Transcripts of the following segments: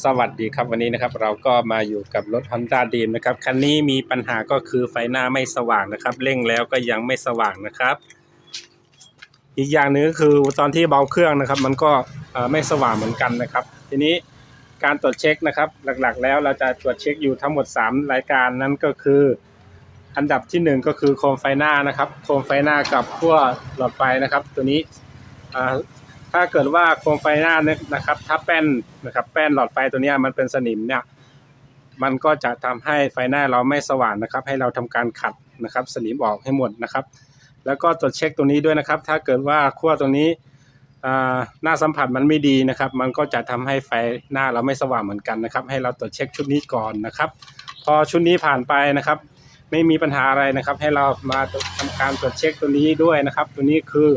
สวัสดีครับวันนี้นะครับเราก็มาอยู่กับรถ Honda d r e a m นะครับคันนี้มีปัญหาก็คือไฟหน้าไม่สว่างนะครับเร่งแล้วก็ยังไม่สว่างนะครับ อีกอย่างหนึ่งก็คือตอนที่เบาเครื่องนะครับ มันก็ไม่สว่างเหมือนกันนะครับ ทีนี้การตรวจเช็คนะครับ หลักๆ แล้วเราจะตรวจเช็คอยู่ทั้งหมด 3 รายการนั่นก็คือ อันดับที่หนึ่งก็คือโคมไฟหน้านะครับ โคมไฟหน้ากับขั้วหลอดไฟนะครับ ตัวนี้ ถ้าเกิดว่าโคมไฟหน้าเนี่ยนะครับ ถ้าแป้นนะครับ แป้นหลอดไฟตัวนี้มันเป็นสนิมเนี่ย มันก็จะทำให้ไฟหน้าเราไม่สว่างนะครับ ให้เราทำการขัดนะครับ สนิมออกให้หมดนะครับ แล้วก็ตรวจเช็คตรงนี้ด้วยนะครับ ถ้าเกิดว่าขั้วตรงนี้อ่าหน้าสัมผัสมันไม่ดีนะครับ มันก็จะทำให้ไฟหน้าเราไม่สว่างเหมือนกันนะครับ ให้เราตรวจเช็คชุดนี้ก่อนนะครับ พอชุดนี้ผ่านไปนะครับ ไม่มีปัญหาอะไรนะครับ ให้เรามาทำการตรวจเช็คตัวนี้ด้วยนะครับ ตัวนี้คือ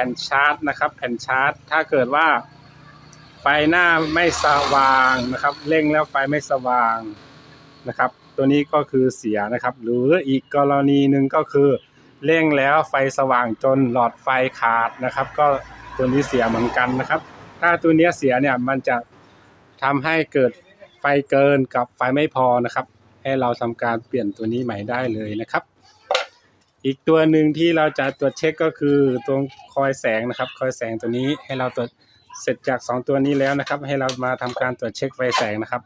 ผ่นชาร์จนะครับ แผ่นชาร์จ ถ้าเกิดว่า ไฟหน้าไม่สว่างนะครับ เร่งแล้วไฟไม่สว่างนะครับ ตัวนี้ก็คือเสียนะครับ หรืออีกกรณีหนึ่งก็คือเร่งแล้วไฟสว่างจนหลอดไฟขาดนะครับ ก็ตัวนี้เสียเหมือนกันนะครับ ถ้าตัวนี้เสียเนี่ยมันจะทำให้เกิดไฟเกินกับไฟไม่พอนะครับ ให้เราทำการเปลี่ยนตัวนี้ใหม่ได้เลยนะครับ อีกตัวหนึ่งที่เราจะตรวจเช็คก็คือตรงคอยแสงนะครับ คอยแสงตัวนี้ให้เราตรวจเสร็จจาก 2 ตัวนี้แล้วนะครับ ให้เรามาทำการตรวจเช็คไฟแสงนะครับ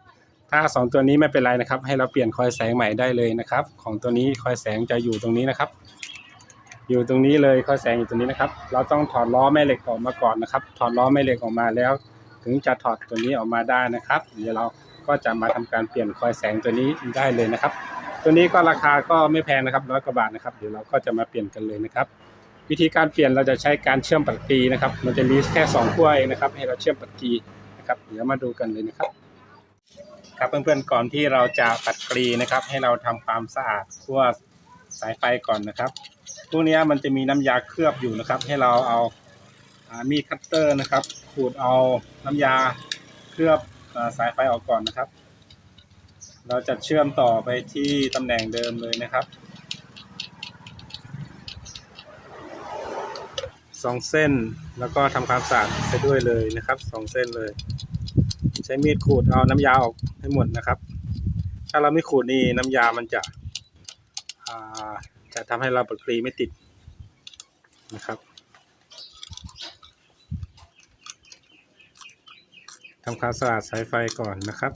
ถ้า 2 ตัวนี้ไม่เป็นไรนะครับ ให้เราเปลี่ยนคอยแสงใหม่ได้เลยนะครับ ของตัวนี้คอยแสงจะอยู่ตรงนี้นะครับ อยู่ตรงนี้เลยคอยแสงอยู่ตรงนี้นะครับ เราต้องถอดล้อแม่เหล็กออกมาก่อนนะครับ ถอดล้อแม่เหล็กออกมาแล้ว ถึงจะถอดตัวนี้ออกมาได้นะครับ เดี๋ยวเราก็จะมาทำการเปลี่ยนคอยแสงตัวนี้ได้เลยนะครับ ตัวนี้ก็ราคาก็ไม่แพงนะครับร้อยกว่าบาทนะครับเดี๋ยวเราก็จะมาเปลี่ยนกันเลยนะครับ วิธีการเปลี่ยนเราจะใช้การเชื่อมปัดกีนะครับ มันจะมีแค่สองขั้วเองนะครับ ให้เราเชื่อมปัดกีนะครับ เดี๋ยวมาดูกันเลยนะครับ ครับเพื่อนๆก่อนที่เราจะปัดกรีนะครับ ให้เราทำความสะอาดขั้วสายไฟก่อนนะครับพวกนี้มันจะมีน้ำยาเคลือบอยู่นะครับ ให้เราเอาอามีดคัตเตอร์นะครับขูดเอาน้ำยาเคลือบอสายไฟออกก่อนนะครับ เราจะเชื่อมต่อไปที่ตำแหน่งเดิมเลยนะครับสองเส้นแล้วก็ทำความสะอาดไปด้วยเลยนะครับสองเส้นเลย ใช้มีดขูดเอาน้ำยาออกให้หมดนะครับ ถ้าเราไม่ขูดนี่น้ำยามันจะจะทำให้เราปัดกรีไม่ติดนะครับทำความสะอาดสายไฟก่อนนะครับ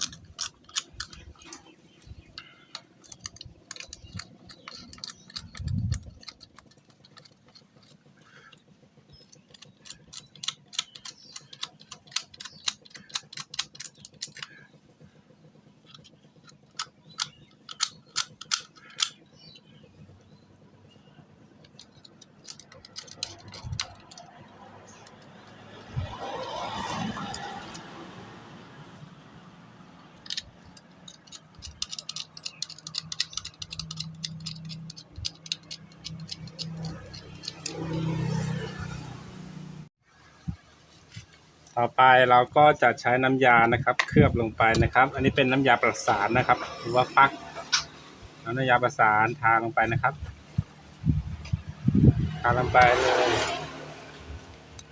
ต่อไปเราก็จะใช้น้ำยานะครับ เคลือบลงไปนะครับ อันนี้เป็นน้ำยาประสานนะครับ หรือว่าฟักเอาน้ำยาประสานทาลงไปนะครับ ทาลงไปเลย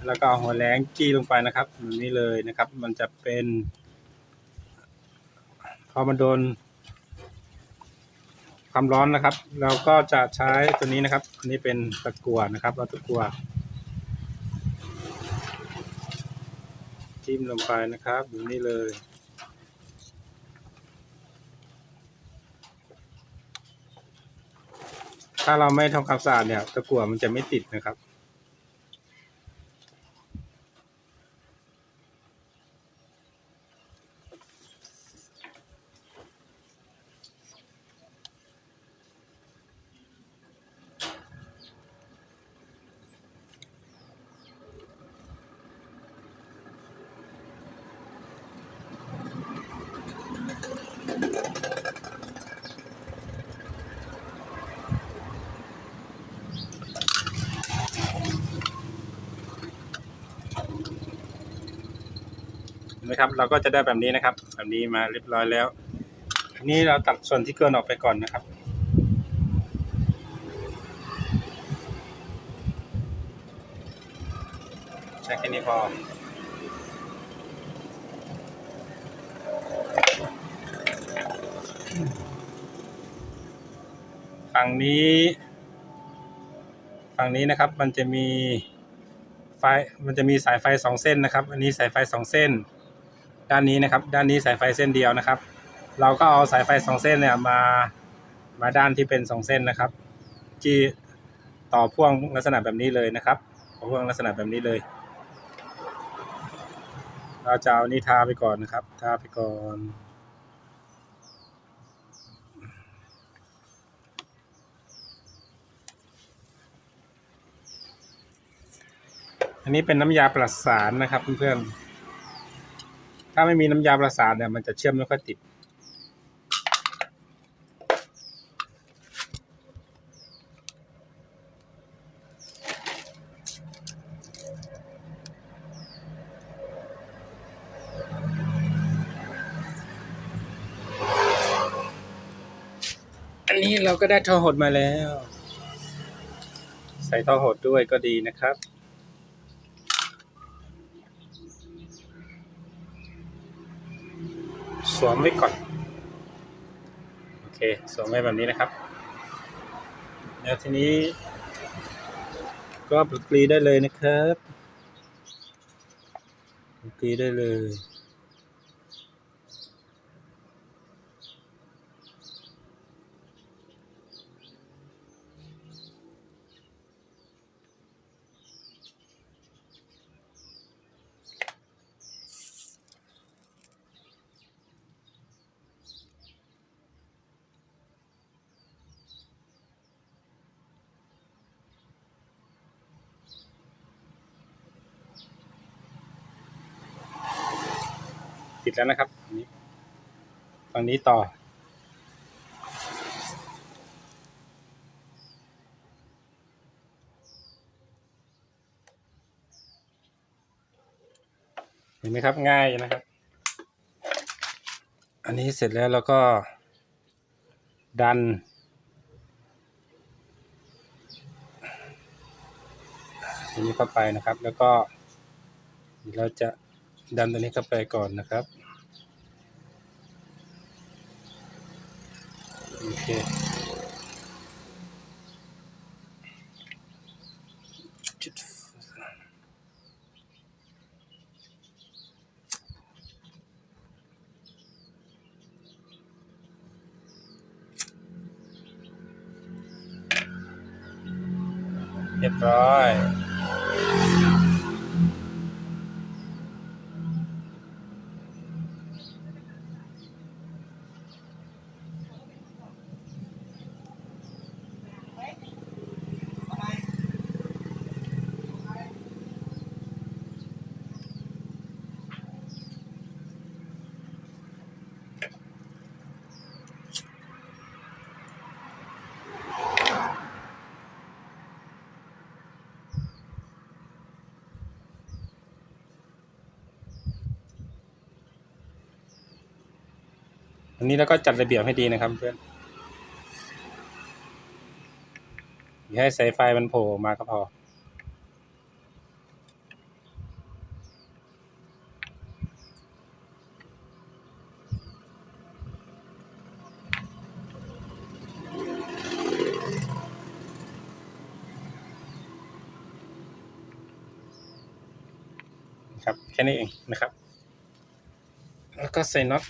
แล้วก็เอาหัวแรงจี้ลงไปนะครับแบบนี้เลยนะครับ มันจะเป็น พอมันโดนความร้อนนะครับ เราก็จะใช้ตัวนี้นะครับ อันนี้เป็นตะกั่วนะครับเอาตะกั่ว จิ้มลงไปนะครับแบบนี้เลย ถ้าเราไม่ทำความสะอาดเนี่ยตะกั่วมันจะไม่ติดนะครับ ครับ เราก็จะได้แบบนี้นะครับ แบบนี้มาเรียบร้อยแล้ว อันนี้เราตัดส่วนที่เกินออกไปก่อนนะครับใช้แค่นี้พอฝั่งนี้ฝั่งนี้นะครับมันจะมีไฟมันจะมีสายไฟสองเส้นนะครับ อันนี้สายไฟสองเส้น ด้านนี้นะครับ ด้านนี้สายไฟเส้นเดียวนะครับ เราก็เอาสายไฟสองเส้นเนี่ยมามาด้านที่เป็นสองเส้นนะครับที่ต่อพ่วงลักษณะแบบนี้เลยนะครับต่อพ่วงลักษณะแบบนี้เลย เราจะเอานี่ทาไปก่อนนะครับ ทาไปก่อนอันนี้เป็นน้ำยาประสานนะครับเพื่อนๆ ถ้าไม่มีน้ำยาประสานเนี่ยมันจะเชื่อมไม่ค่อยติด อันนี้เราก็ได้ท่อหดมาแล้ว ใส่ท่อหดด้วยก็ดีนะครับ สวมไว้ก่อน โอเค สวมไว้แบบนี้นะครับ แล้วทีนี้ ก็ปลุกปลีได้เลยนะครับปลุกปลีได้เลย ติดแล้วนะครับอันนี้ฝั่งนี้ต่อ เห็นไหมครับง่ายนะครับ อันนี้เสร็จแล้วเราก็ดัน อันนี้เข้าไปนะครับ แล้วก็เราจะ ดันตัวนี้เข้าไปก่อนนะครับโอเคเรียบร้อย นนี้เราก็จัดระเบียบให้ดีนะครับเพื่อนอย่าให้สายไฟมันโผล่มาก็พอ ครับ แค่นี้เองนะครับ แล้วก็ใส่น็อต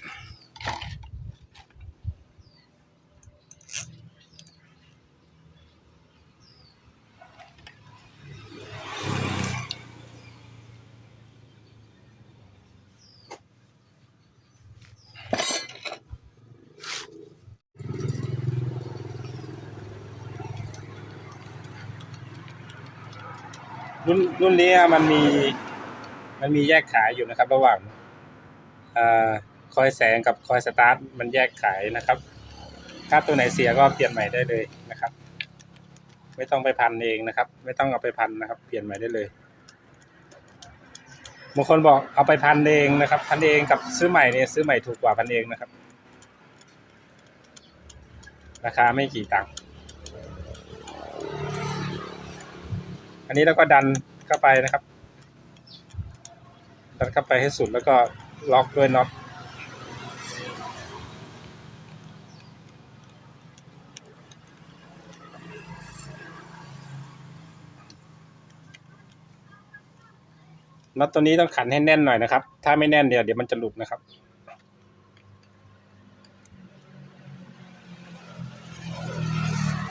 รุ่นรุ่นนี้มันมี มันมีแยกขายอยู่นะครับ ระหว่างอคอยแสงกับคอยสตาร์ทมันแยกขายนะครับถ้าตัวไหนเสียก็เปลี่ยนใหม่ได้เลยนะครับ ไม่ต้องไปพันเองนะครับ ไม่ต้องเอาไปพันนะครับ เปลี่ยนใหม่ได้เลยบางคนบอกเอาไปพันเองนะครับ พันเองกับซื้อใหม่เนี่ยซื้อใหม่ถูกกว่าพันเองนะครับ ราคาไม่กี่ตังค์ อันนี้แล้วก็ดันเข้าไปนะครับ ดันเข้าไปให้สุดแล้วก็ล็อกด้วยน็อตน็อตตัวนี้ต้องขันให้แน่นหน่อยนะครับ ถ้าไม่แน่นเดี๋ยวเดี๋ยวมันจะหลุดนะครับ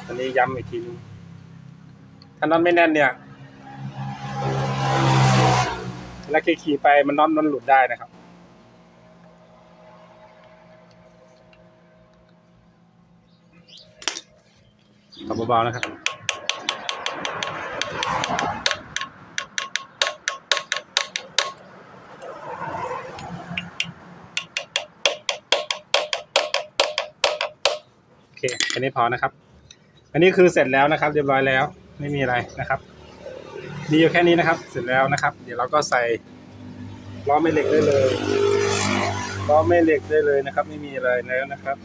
อันนี้ย้ำอีกทีนึงถ้าน็อตไม่แน่นเนี่ย แล้วขี่ๆไปมันน็อตมันหลุดได้นะครับขับเบาๆนะครับโอเคอันนี้พอนะครับ อันนี้คือเสร็จแล้วนะครับ เรียบร้อยแล้วไม่มีอะไรนะครับ มีอยู่แค่นี้นะครับ เสร็จแล้วนะครับ เดี๋ยวเราก็ใส่ล้อแม่เหล็กได้เลยล้อแม่เหล็กได้เลยนะครับ ไม่มีอะไรแล้วนะครับ